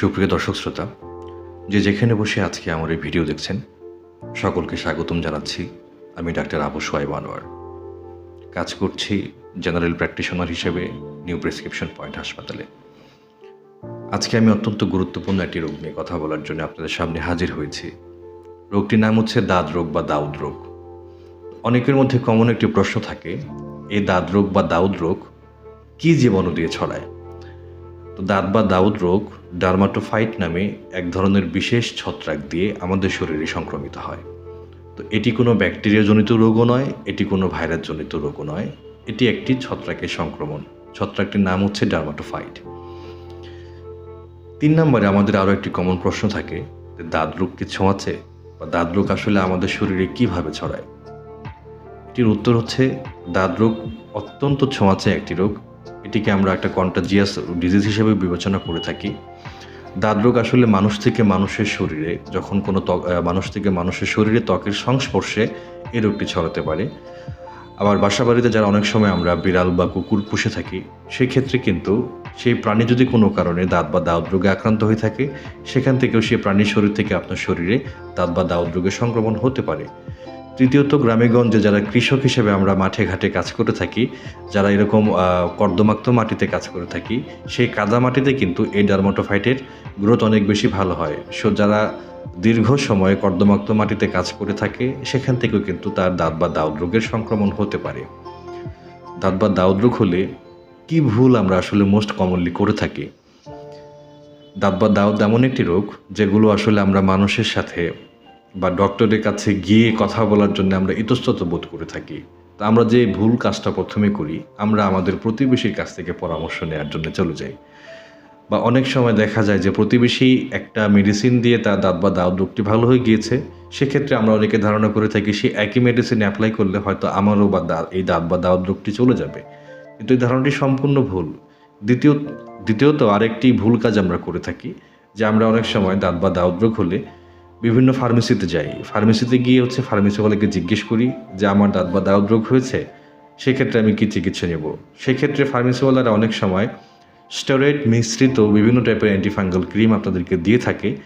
সুপ্রিয় দর্শক শ্রোতা, যে যেখানে বসে আজকে আমার এই ভিডিও দেখছেন, সকলকে স্বাগতম জানাচ্ছি আমি ডাক্তার আবু সোয়াইব আনোয়ার। কাজ করছি জেনারেল প্র্যাকটিশনার হিসেবে নিউ প্রেসক্রিপশন পয়েন্ট হাসপাতালে। আজকে আমি অত্যন্ত গুরুত্বপূর্ণ একটি রোগ নিয়ে কথা বলার জন্য আপনাদের সামনে হাজির হয়েছি। রোগটির নাম হচ্ছে দাঁত রোগ বা দাউদ রোগ। অনেকের মধ্যে কমন একটি প্রশ্ন থাকে, এই দাঁত রোগ বা দাউদ রোগ কী জীবাণু দিয়ে ছড়ায়? তো দাঁত বা দাউদ রোগ, ডার্মাটোফাইট নামে এক ধরনের বিশেষ ছত্রাক দিয়ে আমাদের শরীরে সংক্রমিত হয়। তো এটি কোনো ব্যাকটেরিয়াজনিত রোগও নয়, এটি কোনো ভাইরাসজনিত রোগও নয়, এটি একটি ছত্রাকের সংক্রমণ। ছত্রাকটির নাম হচ্ছে ডার্মাটোফাইট। তিন নম্বরে আমাদের আরও একটি কমন প্রশ্ন থাকে যে দাঁত রোগ কি ছোঁয়াচে বা দাঁত রোগ আসলে আমাদের শরীরে কীভাবে ছড়ায়? এটির উত্তর হচ্ছে, দাঁত রোগ অত্যন্ত ছোঁয়াচে একটি রোগ এটিকে আমরা একটা কন্টাজিয়াস ডিজিজ হিসেবে বিবেচনা করে থাকি। দাঁত রোগ আসলে মানুষ থেকে মানুষের শরীরে, যখন কোনো ত্বক মানুষ থেকে মানুষের শরীরে ত্বকের সংস্পর্শে এই রোগটি ছড়াতে পারে। আবার বাসা বাড়িতে যারা অনেক সময় আমরা বিড়াল বা কুকুর পুষে থাকি সেই ক্ষেত্রে কিন্তু সেই প্রাণী যদি কোনো কারণে দাঁত বা দাউদ রোগে আক্রান্ত হয়ে থাকে, সেখান থেকেও সেই প্রাণীর শরীর থেকে আপনার শরীরে দাঁত বা দাউদ রোগের সংক্রমণ হতে পারে। তৃতীয়ত, গ্রামেগঞ্জে যারা কৃষক হিসেবে আমরা মাঠে ঘাটে কাজ করে থাকি, যারা এরকম কর্দমাক্ত মাটিতে কাজ করে থাকি, সেই কাদা মাটিতে কিন্তু এই ডার্মাটোফাইটের গ্রোথ অনেক বেশি ভালো হয়। সো, যারা দীর্ঘ সময় কর্দমাক্ত মাটিতে কাজ করে থাকে, সেখান থেকেও কিন্তু তার দাঁত বা দাউদ রোগের সংক্রমণ হতে পারে। দাঁত বা দাউদ রোগ হলে কী ভুল আমরা আসলে মোস্ট কমনলি করে থাকি? দাঁত বা দাউদ এমন একটি রোগ, যেগুলো আসলে আমরা মানুষের সাথে বা ডক্টরের কাছে গিয়ে কথা বলার জন্য আমরা ইতস্তত বোধ করে থাকি। তো আমরা যে ভুল কাজটা প্রথমে করি, আমরা আমাদের প্রতিবেশীর কাছ থেকে পরামর্শ নেওয়ার জন্য চলে যাই। বা অনেক সময় দেখা যায় যে প্রতিবেশী একটা মেডিসিন দিয়ে তার দাঁত বা দাউদ রোগটি ভালো হয়ে গিয়েছে, সেক্ষেত্রে আমরা অনেকে ধারণা করে থাকি সেই একই মেডিসিন অ্যাপ্লাই করলে হয়তো আমারও বা দাঁত এই দাঁত বা দাউদ রোগটি চলে যাবে। কিন্তু এই ধারণাটি সম্পূর্ণ ভুল। দ্বিতীয়, দ্বিতীয়ত আরেকটি ভুল কাজ আমরা করে থাকি, যে আমরা অনেক সময় দাঁত বা দাউদ রোগ হলে বিভিন্ন ফার্মেসিতে যাই। ফার্মেসিতে গিয়ে হচ্ছে ফার্মেসিওয়ালাকে জিজ্ঞেস করি যে, আমার দাঁত বা দাউদ রোগ হয়েছে? সেক্ষেত্রে আমি কী চিকিৎসা নেব? সেক্ষেত্রে ফার্মেসিওয়ালারা অনেক সময় স্টেরয়েড মিশ্রিত বিভিন্ন টাইপের অ্যান্টিফাঙ্গাল ক্রিম আপনাদেরকে দিয়ে থাকে,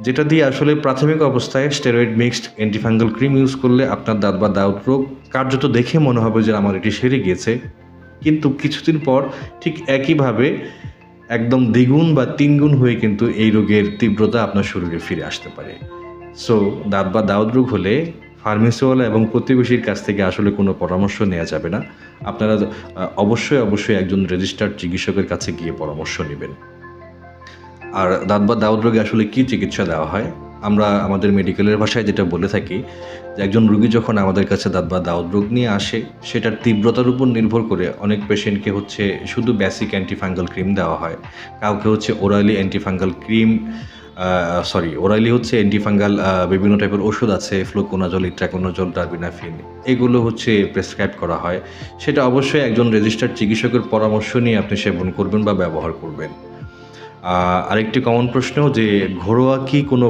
যেটা দিয়ে আসলে প্রাথমিক অবস্থায় steroid mixed antifungal cream use করলে আপনার দাঁত বা দাউদ রোগ কার্যত দেখে মনে হবে যে, আমার এটি সেরে গিয়েছে। কিন্তু কিছুদিন পর ঠিক একইভাবে একদম দ্বিগুণ বা তিনগুণ হয়ে কিন্তু এই রোগের তীব্রতা আপনার শরীরে ফিরে আসতে পারে। সো দাঁত বা দাউদ রোগ হলে ফার্মেসিওয়ালা এবং প্রতিবেশীর কাছ থেকে আসলে কোনো পরামর্শ নেওয়া যাবে না। আপনারা অবশ্যই অবশ্যই একজন রেজিস্টার্ড চিকিৎসকের কাছে গিয়ে পরামর্শ নেবেন। আর দাঁত বা দাউদ রোগে আসলে কী চিকিৎসা দেওয়া হয়? আমরা আমাদের মেডিকেলের ভাষায় যেটা বলে থাকি যে একজন রুগী যখন আমাদের কাছে দাঁত বা দাউদ রোগ নিয়ে আসে, সেটার তীব্রতার উপর নির্ভর করে অনেক পেশেন্টকে হচ্ছে শুধু বেসিক অ্যান্টিফাঙ্গাল ক্রিম দেওয়া হয়। কাউকে হচ্ছে orally antifungal cream sorry orally হচ্ছে অ্যান্টিফাঙ্গাল বিভিন্ন টাইপের ওষুধ আছে ফ্লোকোনাজল ইট্রাকোনাজল ডারবিনাফিন এগুলো হচ্ছে প্রেসক্রাইব করা হয়। সেটা অবশ্যই একজন রেজিস্টার্ড চিকিৎসকের পরামর্শ নিয়ে আপনি সেবন করবেন বা ব্যবহার করবেন। আরেকটি কমন প্রশ্ন যে ঘরোয়া কি কোনো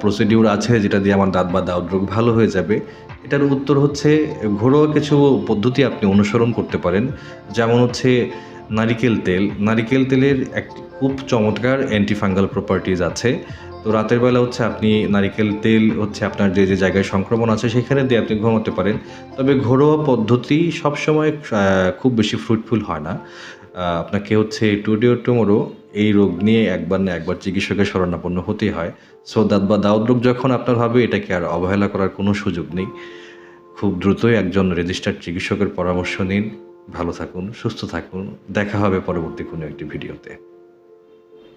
প্রসিডিউর আছে যেটা দিয়ে আমার দাঁত বা দাউদ রোগ ভালো হয়ে যাবে? এটার উত্তর হচ্ছে ঘরোয়া কিছু পদ্ধতি আপনি অনুসরণ করতে পারেন। যেমন হচ্ছে নারিকেল তেল। নারিকেল তেলের একটি খুব চমৎকার অ্যান্টিফাঙ্গাল প্রপার্টিজ আছে। তো রাতের বেলা হচ্ছে আপনি নারিকেল তেল হচ্ছে আপনার যে যে জায়গায় সংক্রমণ আছে সেখানে দিয়ে আপনি ঘুমাতে পারেন। তবে ঘরোয়া পদ্ধতি সবসময় খুব বেশি ফ্রুটফুল হয় না। আপনাকে হচ্ছে টুডিও টুমোরো এই রোগ নিয়ে একবার না একবার চিকিৎসকের শরণাপন্ন হতে হয়। সো দাঁত বা দাউদ রোগ যখন আপনার হবে, এটাকে আর অবহেলা করার কোনো সুযোগ নেই। খুব দ্রুতই একজন রেজিস্টার্ড চিকিৎসকের পরামর্শ নিন। ভালো থাকুন, সুস্থ থাকুন। দেখা হবে পরবর্তী কোনো একটি ভিডিওতে